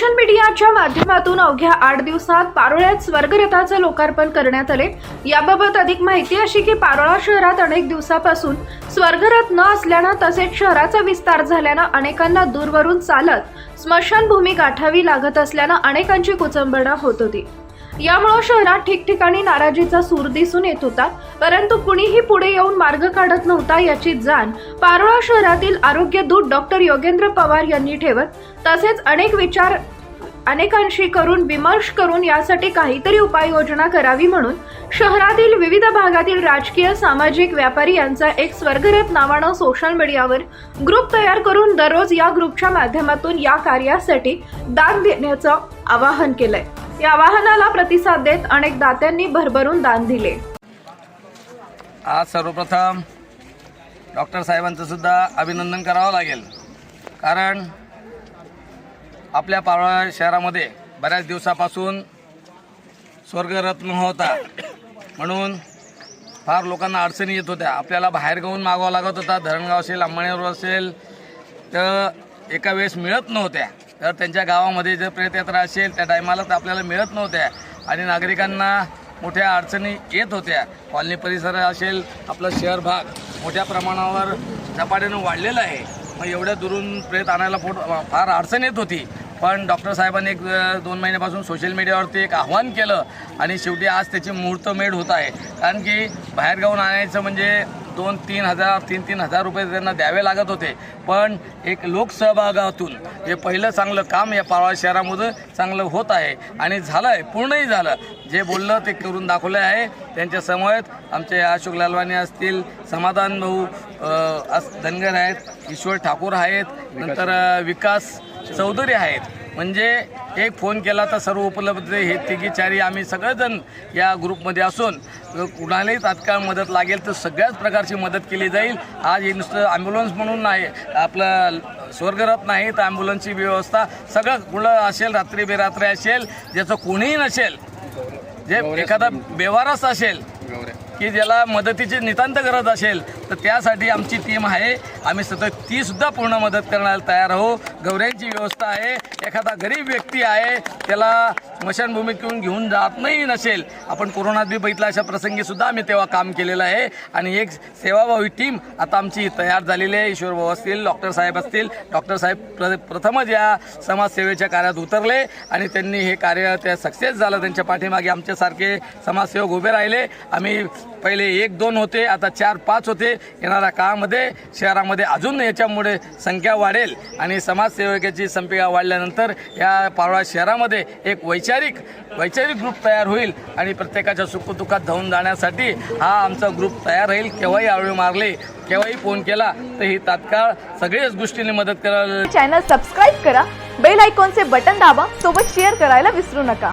Social मीडियाच्या माध्यमातून अवघ्या आठ दिवसात पारोळ्यात स्वर्गरथाचं लोकार्पण करण्यात आले. याबाबत अधिक माहिती अशी की पारोळा शहरात अनेक दिवसापासून स्वर्गरथ न असल्यानं तसेच शहराचा विस्तार झाल्यानं अनेकांना दूरवरून चालत स्मशानभूमी गाठावी लागत असल्यानं अनेकांची कुचंबणा होत होती. यामुळं शहरात ठिकठिकाणी नाराजीचा सूर दिसून येत होता. परंतु कुणीही पुढे येऊन मार्ग काढत नव्हता याची जाण पारोळा शहरातील आरोग्य दूत डॉक्टर योगेंद्र पवार यांनी ठेवत. तसेच अनेक विचार अनेकांशी करून विमर्श करून यासाठी काहीतरी उपाययोजना करावी म्हणून शहरातील विविध भागातील राजकीय सामाजिक व्यापारी यांचा एक स्वर्गरथ नावानं सोशल मीडियावर ग्रुप तयार करून दररोज या ग्रुपच्या माध्यमातून या कार्यासाठी दान देण्याचं आवाहन केलंय. या आवाहनाला प्रतिसाद देत अनेक दात्यांनी भरभरून दान दिले. आज सर्वप्रथम डॉक्टर साहेबांचं सुद्धा अभिनंदन करावं लागेल. कारण आपल्या पारोळा शहरामध्ये बऱ्याच दिवसापासून स्वर्गरत्न होता. म्हणून फार लोकांना अडचणी येत होत्या. आपल्याला बाहेर गाऊन मागावं लागत होता. धरणगाव असेल अंबाणीवर असेल तर एका वेळेस मिळत नव्हत्या. तर त्यांच्या गावामध्ये जर प्रेतयात्रा असेल त्या टायमाला तर आपल्याला मिळत नव्हत्या. आणि नागरिकांना मोठ्या अडचणी येत होत्या. कॉलनी परिसर असेल आपलं शहर भाग मोठ्या प्रमाणावर झपाट्यानं वाढलेला आहे. मग एवढ्या दुरून प्रेत आणायला पोट फार अडचण येत होती. पण डॉक्टर साहेबांनी एक दोन महिन्यापासून सोशल मीडियावरती एक आव्हान केलं आणि शेवटी आज त्याची मुहूर्तमेढ होत आहे. कारण की बाहेरगावून आणायचं म्हणजे दोन तीन हजार तीन तीन हजार रुपये त्यांना द्यावे लागत होते. पण एक लोकसहभागातून हे पहिलं चांगलं काम या पावळा शहरामध्ये चांगलं होत आहे. आणि झालं आहे पूर्णही झालं. जे बोललं ते करून दाखवलं आहे. त्यांच्या समवेत आमचे अशोक लालवानी असतील समाधान भाऊ अस धनगर आहेत ईश्वर ठाकूर आहेत नंतर विकास चौधरी आहेत. म्हणजे एक फोन केला तर सर्व उपलब्ध हे तिघी चारी आम्ही सगळेजण या ग्रुपमध्ये असून कुणालाही तात्काळ मदत लागेल तर सगळ्याच प्रकारची मदत केली जाईल. आज हे नुसतं ॲम्ब्युलन्स म्हणून नाही आपलं स्वर्गरथ नाही तर ॲम्ब्युलन्सची व्यवस्था सगळं कुठं असेल रात्री बेरात्री असेल ज्याचं कोणीही नसेल जे एखादा बेवारस असेल की ज्याला मदतीची नितांत गरज असेल तर त्यासाठी आमची टीम आहे. आम्ही सतत तीसुद्धा पूर्ण मदत करण्याला तयार आहो गवऱ्यांची व्यवस्था आहे. एखादा गरीब व्यक्ती आहे त्याला स्मशानभूमीतून घेऊन जात नाही नसेल. आपण कोरोनात बी बघितला अशा प्रसंगीसुद्धा आम्ही तेव्हा काम केलेलं आहे. आणि एक सेवाभावी टीम आता आमची तयार झालेली आहे. ईश्वर भाऊ असतील डॉक्टर साहेब असतील डॉक्टर साहेब प्र प्रथमच या समाजसेवेच्या कार्यात उतरले. आणि त्यांनी हे कार्य त्या सक्सेस झालं. त्यांच्या पाठीमागे आमच्यासारखे समाजसेवक उभे राहिले. आम्ही पहिले एक दोन होते आता चार पाच होते. येणाऱ्या काळामध्ये शहरामध्ये अजून याच्यामुळे संख्या वाढेल आणि समाजसेवकाची संपिका वाढल्यानंतर या पारोळा शहरामध्ये एक वैचारिक वैचारिक ग्रुप तयार होईल आणि प्रत्येकाच्या सुखदुःखात धावून जाण्यासाठी हा आमचा ग्रुप तयार राहील. केव्हाही आळू मारले केव्हाही फोन केला तर ही तात्काळ सगळ्याच गोष्टींनी मदत करायला चॅनल सबस्क्राईब करा बेल आयकॉनचे बटन दाबा सोबत शेअर करायला विसरू नका.